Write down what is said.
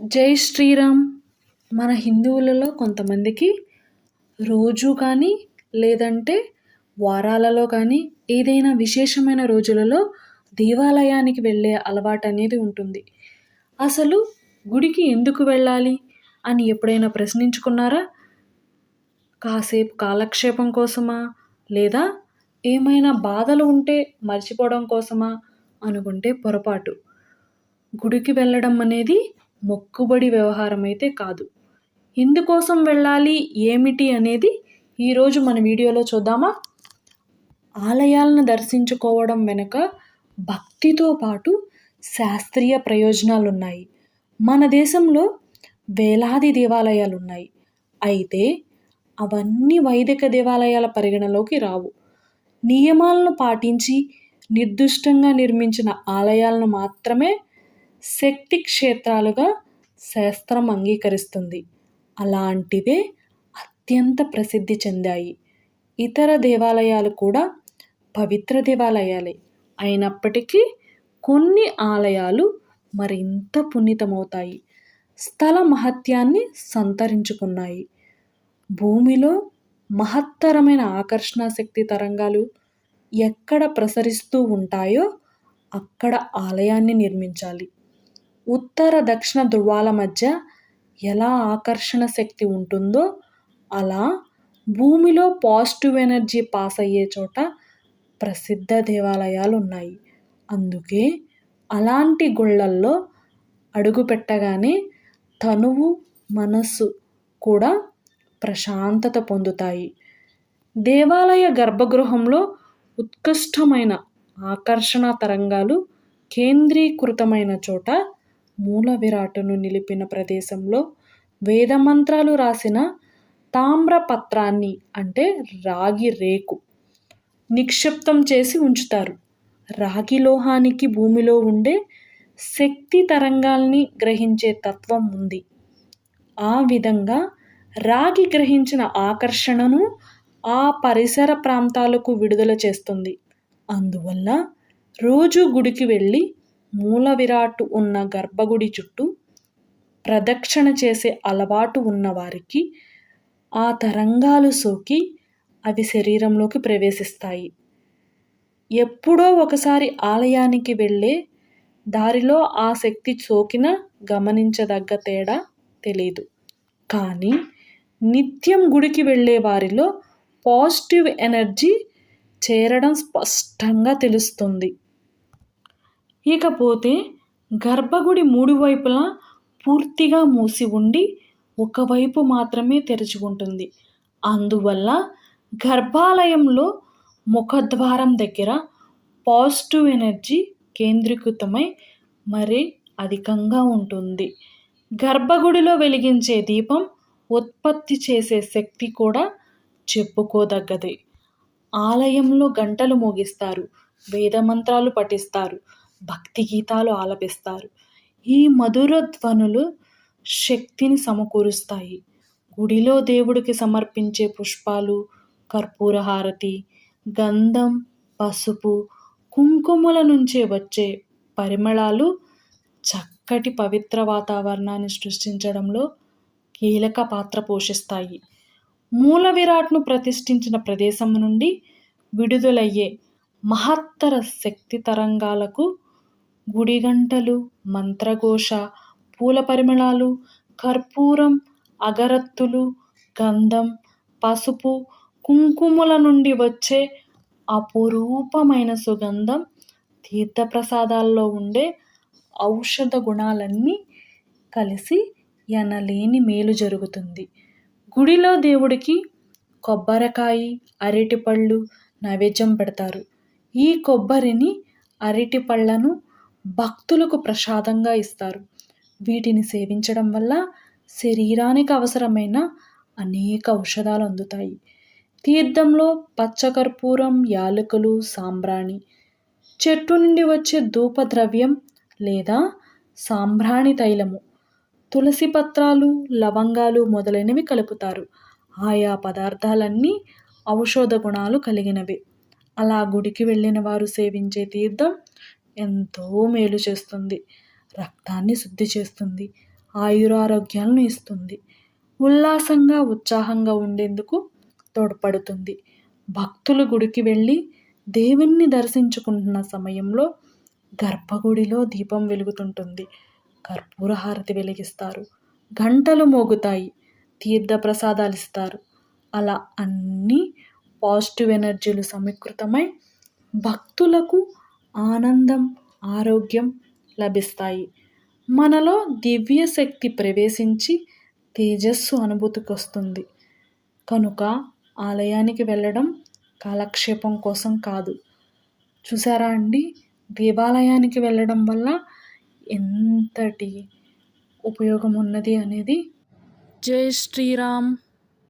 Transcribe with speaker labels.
Speaker 1: జై శ్రీరామ్. మన హిందువులలో కొంతమందికి రోజు కానీ లేదంటే వారాలలో కానీ ఏదైనా విశేషమైన రోజులలో దేవాలయానికి వెళ్ళే అలవాటు అనేది ఉంటుంది. అసలు గుడికి ఎందుకు వెళ్ళాలి అని ఎప్పుడైనా ప్రశ్నించుకున్నారా? కాసేపు కాలక్షేపం కోసమా? లేదా ఏమైనా బాధలు ఉంటే మర్చిపోవడం కోసమా? అనుకుంటే పొరపాటు. గుడికి వెళ్ళడం అనేది మొక్కుబడి వ్యవహారం అయితే కాదు. ఎందుకోసం వెళ్ళాలి? ఏమిటి అనేది ఈరోజు మన వీడియోలో చూద్దామా? ఆలయాలను దర్శించుకోవడం వెనుక భక్తితో పాటు శాస్త్రీయ ప్రయోజనాలు ఉన్నాయి మన దేశంలో వేలాది దేవాలయాలు ఉన్నాయి అయితే అవన్నీ వైదిక దేవాలయాల పరిగణలోకి రావు. నియమాలను పాటించి నిర్దిష్టంగా నిర్మించిన ఆలయాలను మాత్రమే శక్తి క్షేత్రాలుగా శాస్త్రం అంగీకరిస్తుంది. అలాంటివే అత్యంత ప్రసిద్ధి చెందాయి. ఇతర దేవాలయాలు కూడా పవిత్ర దేవాలయాలే. అయినప్పటికీ కొన్ని ఆలయాలు మరింత పునీతమవుతాయి. స్థల మహత్యాన్ని సంతరించుకున్నాయి. భూమిలో మహత్తరమైన ఆకర్షణ శక్తి తరంగాలు ఎక్కడ ప్రసరిస్తూ ఉంటాయో అక్కడ ఆలయాన్ని నిర్మించాలి. ఉత్తర దక్షిణ ధృవాల మధ్య ఎలా ఆకర్షణ శక్తి ఉంటుందో అలా భూమిలో పాజిటివ్ ఎనర్జీ పాస్ అయ్యే చోట ప్రసిద్ధ దేవాలయాలు ఉన్నాయి. అందుకే అలాంటి గుళ్ళల్లో అడుగు పెట్టగానే తనువు మనస్సు కూడా ప్రశాంతత పొందుతాయి. దేవాలయ గర్భగృహంలో ఉత్కృష్టమైన ఆకర్షణ తరంగాలు కేంద్రీకృతమైన చోట మూల విరాటును నిలిపిన ప్రదేశంలో వేదమంత్రాలు రాసిన తామ్రపత్రాన్ని అంటే రాగి రేకు నిక్షిప్తం చేసి ఉంచుతారు. రాగి లోహానికి భూమిలో ఉండే శక్తి తరంగాల్ని గ్రహించే తత్వం ఉంది. ఆ విధంగా రాగి గ్రహించిన ఆకర్షణను ఆ పరిసర ప్రాంతాలకు విడుదల చేస్తుంది. అందువల్ల రోజు గుడికి వెళ్ళి మూల విరాట్ ఉన్న గర్భగుడి చుట్టూ ప్రదక్షిణ చేసే అలవాటు ఉన్నవారికి ఆ తరంగాలు సోకి అవి శరీరంలోకి ప్రవేశిస్తాయి. ఎప్పుడో ఒకసారి ఆలయానికి వెళ్ళే దారిలో ఆ శక్తి సోకిన గమనించదగ్గ తేడా తెలీదు. కానీ నిత్యం గుడికి వెళ్ళే వారిలో పాజిటివ్ ఎనర్జీ చేరడం స్పష్టంగా తెలుస్తుంది. ఇకపోతే గర్భగుడి మూడు వైపులా పూర్తిగా మూసి ఉండి ఒకవైపు మాత్రమే తెరిచి ఉంటుంది అందువల్ల గర్భాలయంలో ముఖద్వారం దగ్గర పాజిటివ్ ఎనర్జీ కేంద్రీకృతమై మరీ అధికంగా ఉంటుంది. గర్భగుడిలో వెలిగించే దీపం ఉత్పత్తి చేసే శక్తి కూడా చెప్పుకోదగ్గదే. ఆలయంలో గంటలు మోగిస్తారు వేదమంత్రాలు పఠిస్తారు భక్తి గీతాలు ఆలపిస్తారు. ఈ మధుర ధ్వనులు శక్తిని సమకూరుస్తాయి. గుడిలో దేవుడికి సమర్పించే పుష్పాలు కర్పూర హారతి గంధం పసుపు కుంకుమల నుంచే వచ్చే పరిమళాలు చక్కటి పవిత్ర వాతావరణాన్ని సృష్టించడంలో కీలక పాత్ర పోషిస్తాయి. మూల విరాట్ను ప్రతిష్ఠించిన ప్రదేశం నుండి విడుదలయ్యే మహత్తర శక్తి తరంగాలకు గుడిగంటలు మంత్రఘోష పూల పరిమళాలు కర్పూరం అగరత్తులు గంధం పసుపు కుంకుమల నుండి వచ్చే అపురూపమైన సుగంధం తీర్థప్రసాదాల్లో ఉండే ఔషధ గుణాలన్నీ కలిసి ఎనలేని మేలు జరుగుతుంది. గుడిలో దేవుడికి కొబ్బరికాయ అరటిపళ్ళు నైవేద్యం పెడతారు. ఈ కొబ్బరిని అరటిపళ్ళను భక్తులకు ప్రసాదంగా ఇస్తారు. వీటిని సేవించడం వల్ల శరీరానికి అవసరమైన అనేక ఔషధాలు అందుతాయి. తీర్థంలో పచ్చకర్పూరం యాలకులు సాంబ్రాణి చెట్టు నుండి వచ్చే ధూపద్రవ్యం లేదా సాంబ్రాణి తైలము తులసి పత్రాలు లవంగాలు మొదలైనవి కలుపుతారు. ఆయా పదార్థాలన్నీ ఔషధ గుణాలు కలిగినవి. అలా గుడికి వెళ్ళిన వారు సేవించే తీర్థం ఎంతో మేలు చేస్తుంది. రక్తాన్ని శుద్ధి చేస్తుంది. ఆయురారోగ్యాలను ఇస్తుంది. ఉల్లాసంగా ఉత్సాహంగా ఉండేందుకు తోడ్పడుతుంది. భక్తులు గుడికి వెళ్ళి దేవుణ్ణి దర్శించుకుంటున్న సమయంలో గర్భగుడిలో దీపం వెలుగుతుంటుంది. కర్పూర హారతి వెలిగిస్తారు. గంటలు మోగుతాయి. తీర్థ ప్రసాదాలు ఇస్తారు. అలా అన్నీ పాజిటివ్ ఎనర్జీలు సమీకృతమై భక్తులకు ఆనందం ఆరోగ్యం లభిస్తాయి. మనలో దివ్య శక్తి ప్రవేశించి తేజస్సు అనుభూతికి వస్తుంది కనుక ఆలయానికి వెళ్ళడం కాలక్షేపం కోసం కాదు. చూసారా అండి? దేవాలయానికి వెళ్ళడం వల్ల ఎంతటి ఉపయోగం ఉన్నది అనేది? జై శ్రీరామ్.